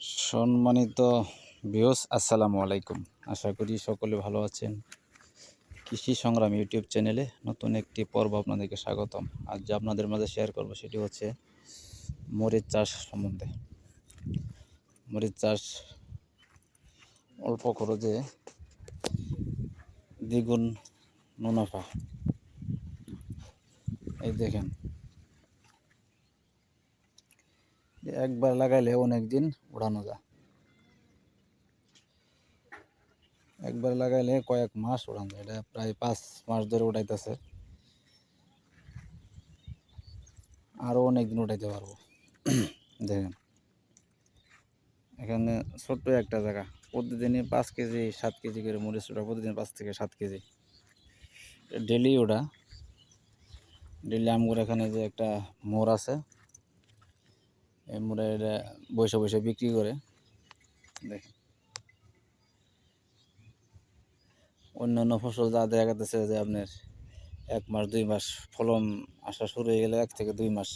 সম্মানিত বিয়স আসসালামু আলাইকুম। আশা করি সকলে ভালো আছেন। কৃষি সংগ্রাম ইউটিউব চ্যানেলে নতুন একটি পর্ব আপনাদেরকে স্বাগতম। আজ যা আপনাদের মাঝে শেয়ার করব সেটি হচ্ছে মরিচ চাষ সম্বন্ধে। মরিচ চাষ অল্প খরচে দ্বিগুণ মুনাফা। এই দেখেন একবার লাগাইলে অনেক দিন উড়ানো যায়। একবার লাগাইলে কয়েক মাস উড়ানো যায়। এটা প্রায় পাঁচ মাস ধরে উঠাইতেছে আরও অনেক দিন উঠাইতে পারব। দেখেন। এখানে ছোট্ট একটা জায়গা। প্রতিদিনই পাঁচ কেজি, সাত কেজি করে মরিচ ওঠা প্রতিদিন পাঁচ থেকে সাত কেজি। ডেলি ওটা ডেলি আমগুলো এখানে যে একটা মোড় আছে এটা বসে বসে বিক্রি করে। দেখেন। অন্যান্য ফসল যা দেখা যাচ্ছে যে আপনার এক মাস, দুই মাস ফলন আসা শুরু হয়ে গেলে এক থেকে দুই মাস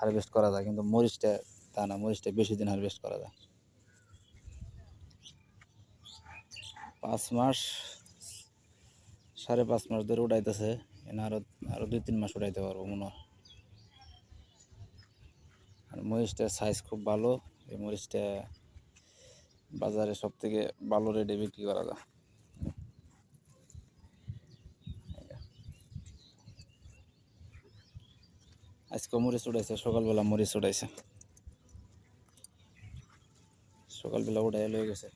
হারভেস্ট করা যায়, কিন্তু মরিচটা তা না, মরিচটা বেশি দিন হারভেস্ট করা যায়। পাঁচ মাস, সাড়ে পাঁচ মাস ধরে উঠাইতেছে, এনে আরও আরও দুই, তিন মাস উঠাইতে পারব মনে হয়। আর মরিচটার সাইজ খুব ভালো। এই মরিচটা বাজারে সব থেকে ভালো রেটে বিক্রি করা যায়। আজকে মরিচ উঠাইছে, সকালবেলা মরিচ উঠাইছে। সকালবেলা উঠাই লয়ে গেছে।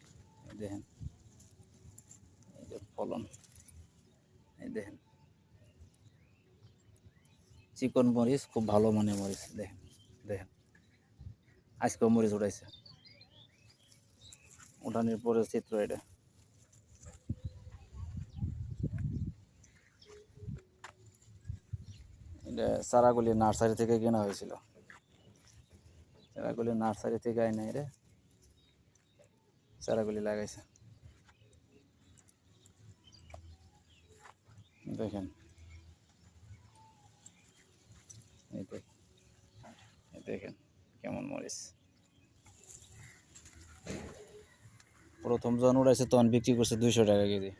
দেখেন। ফলন। এই দেখেন। চিকন মরিচ, খুব ভালো মানে মরিচ। দেখেন। দেখেন। আজকেও মরিচ উঠাইছে উঠানোর পরে চিত্র এটা। এটা চারাগুলি নার্সারি থেকে কেনা হয়েছিল। চারাগুলি নার্সারি থেকে আয় নাই রে। চারাগুলি লাগাইছে। দেখেন। এই দেখ- এই দেখেন। কেমন মরিচ? প্রথম যখন উড়াইছে তখন বিক্রি করছে দুইশো টাকা কেজি।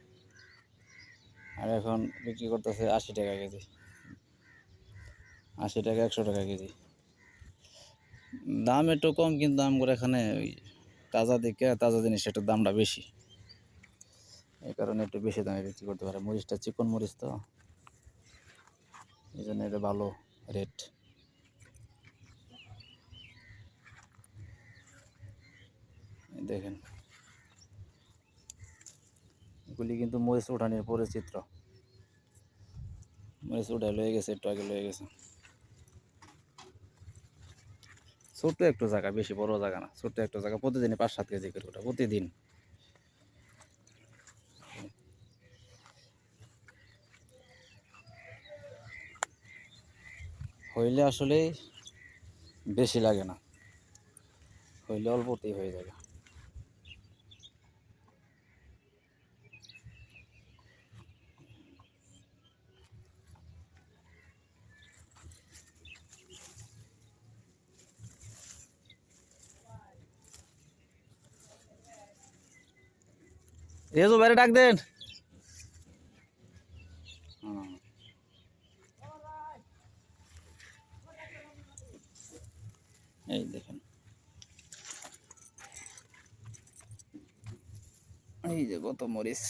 আর এখন বিক্রি করতেছে আশি টাকা কেজি। আশি টাকা, একশো টাকা কেজি। দাম একটু কম, কিন্তু আমগুলো এখানে ওই তাজা দিকে তাজা জিনিস একটু দামটা বেশি। এই কারণে একটু বেশি দামে বিক্রি করতে পারে। মরিচটা চিকন মরিচ তো। এই জন্য এটা ভালো রেট। দেখেন। এগুলি কিন্তু মরিচ উঠানের পরে চিত্র মরিচ উঠা লয়ে গেছে, একটু আগে লয়ে গেছে। ছোট্ট একটু জায়গা, বেশি বড় জায়গা না। ছোট্ট একটু জায়গা, প্রতিদিনই পাঁচ সাত কেজি করে ওটা প্রতিদিন। হইলে আসলে বেশি লাগে না। হইলে অল্পতেই হয়ে যাবে। রেজো বাইরে ডাক দেন। এই দেখেন। এই যে কত মরিচ।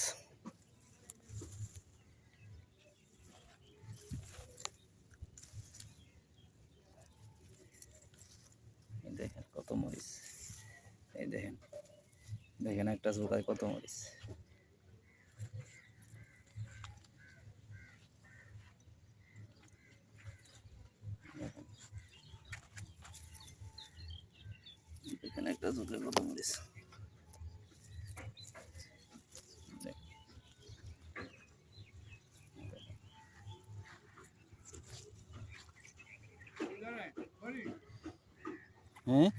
দেখেন কত মরিচ। এই দেখেন। দেখেন একটা ঝোড়ায় কত একটা ঝোড়ায় কত মরিচ। হ্যাঁ?